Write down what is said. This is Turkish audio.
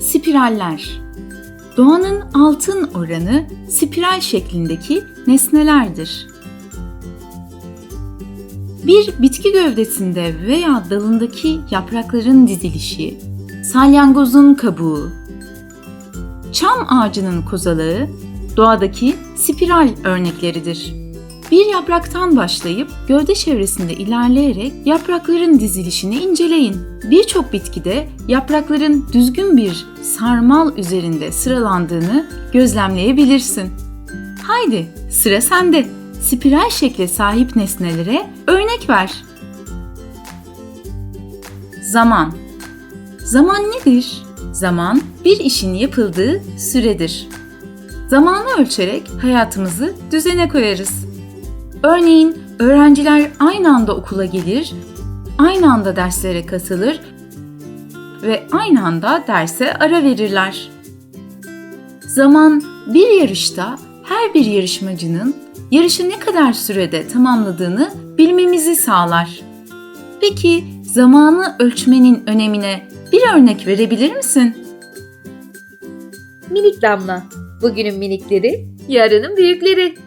Spiraller Doğanın altın oranı spiral şeklindeki nesnelerdir. Bir bitki gövdesinde veya dalındaki yaprakların dizilişi, salyangozun kabuğu, çam ağacının kozalığı doğadaki spiral örnekleridir. Bir yapraktan başlayıp gövde çevresinde ilerleyerek yaprakların dizilişini inceleyin. Birçok bitkide yaprakların düzgün bir sarmal üzerinde sıralandığını gözlemleyebilirsin. Haydi sıra sende. Spiral şekle sahip nesnelere örnek ver. Zaman Zaman nedir? Zaman bir işin yapıldığı süredir. Zamanı ölçerek hayatımızı düzene koyarız. Örneğin öğrenciler aynı anda okula gelir, aynı anda derslere katılır ve aynı anda derse ara verirler. Zaman bir yarışta her bir yarışmacının yarışı ne kadar sürede tamamladığını bilmemizi sağlar. Peki zamanı ölçmenin önemine bir örnek verebilir misin? Minik damla. Bugünün minikleri, yarının büyükleri.